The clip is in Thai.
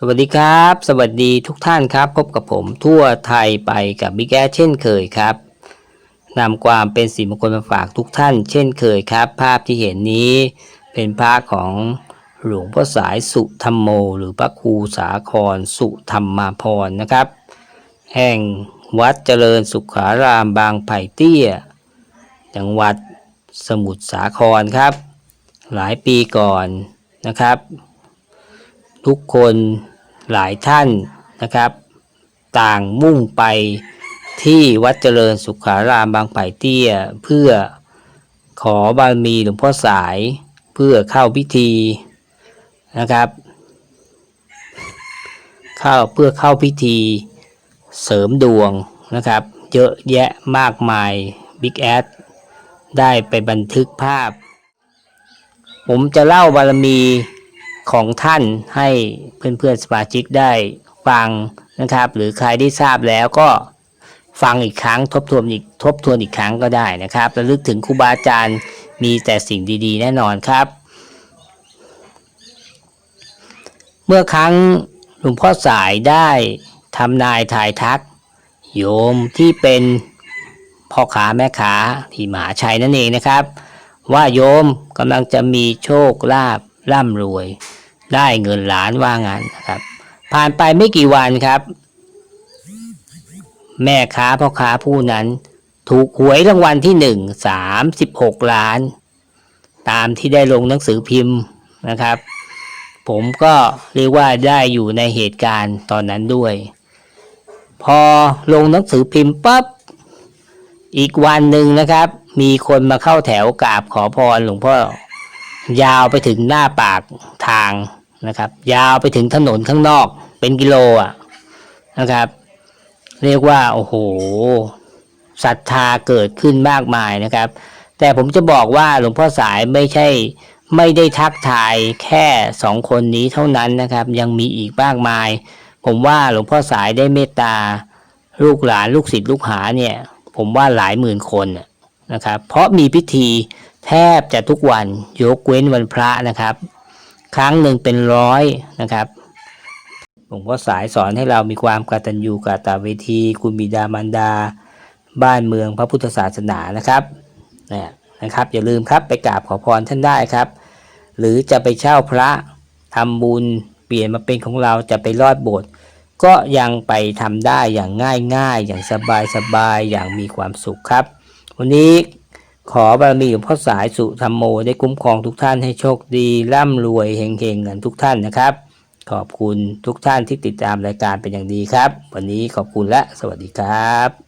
สวัสดีครับ สวัสดีทุกท่านครับ พบกับผมทั่วไทยไปกับบิ๊กแอเช่นเคยครับนำความเป็นสีมงคลมาฝากทุกท่าน เช่นเคยครับ ภาพที่เห็นนี้เป็นภาพของหลวงพ่อสายสุธรรมโม หรือพระครูสาครสุธรรมาพรนะครับ แห่งวัดเจริญสุขารามบางไผ่เตี้ย จังหวัดสมุทรสาครครับ หลายปีก่อนนะครับ ทุกคน หลายท่านนะครับ ต่างมุ่งไปที่วัดเจริญสุขารามบางไผ่เตี้ย เพื่อขอบารมีหลวงพ่อสายเพื่อเข้าพิธีนะครับ เข้าเพื่อเข้าพิธีเสริมดวงนะครับ เยอะแยะมากมายบิ๊กแอดได้ไปบันทึกภาพ ผมจะเล่าบารมี ของท่านให้เพื่อนๆสมาชิกได้ฟังนะครับ หรือใครที่ทราบแล้วก็ฟังอีกครั้งทบทวนอีกทบทวนอีกครั้งก็ได้นะครับระลึกถึงครูบาอาจารย์มีแต่สิ่งดีๆ แน่นอนครับ เมื่อครั้งหลวงพ่อสายได้ทำนายทายทัก โยมที่เป็นพ่อขาแม่ขาที่มหาชัยนั่นเองนะครับ ว่าโยมกำลังจะมีโชคลาภ ร่ำรวย ได้เงินล้านว่างั้นนะครับ ผ่านไปไม่กี่วันครับ แม่ค้าพ่อค้าผู้นั้น ถูกหวยรางวัลที่หนึ่งสามสิบหกล้าน ตามที่ได้ลงหนังสือพิมพ์นะครับ ผมก็เรียกว่าได้อยู่ในเหตุการณ์ตอนนั้นด้วย พอลงหนังสือพิมพ์ปั๊บอีกวันหนึ่งนะครับ มีคนมาเข้าแถวกราบขอพรหลวงพ่อ ยาวไปถึงหน้าปากทางนะครับ ยาวไปถึงถนนข้างนอกเป็นกิโลอะนะครับ เรียกว่าโอ้โหศรัทธาเกิดขึ้นมากมายนะครับ แต่ผมจะบอกว่าหลวงพ่อสายไม่ใช่ไม่ได้ทักทายแค่สองคนนี้เท่านั้นนะครับ ยังมีอีกมากมาย ผมว่าหลวงพ่อสายได้เมตตาลูกหลานลูกศิษย์ลูกหาเนี่ย ผมว่าหลายหมื่นคนนะครับ เพราะมีพิธี แทบจะทุกวันยกเว้นวันพระนะครับ ครั้งหนึ่งเป็นร้อยนะครับหลวงพ่อสายสอนให้เรามีความกตัญญูกตเวที คุณบิดามารดา บ้านเมืองพระพุทธศาสนานะครับนะนะครับ อย่าลืมครับไปกราบขอพรท่านได้ครับ หรือจะไปเช่าพระทำบุญเปลี่ยนมาเป็นของเราจะไปรอดโบสถ์ก็ยังไปทำได้อย่างง่ายๆ อย่างสบายๆ อย่างมีความสุขครับ วันนี้ ขอบารมีหลวงพ่อสายสุธรรมโมได้คุ้มครองทุกท่านให้โชคดี ร่ำรวยเฮงๆกันทุกท่านนะครับ ขอบคุณทุกท่านที่ติดตามรายการเป็นอย่างดีครับ วันนี้ขอบคุณและสวัสดีครับ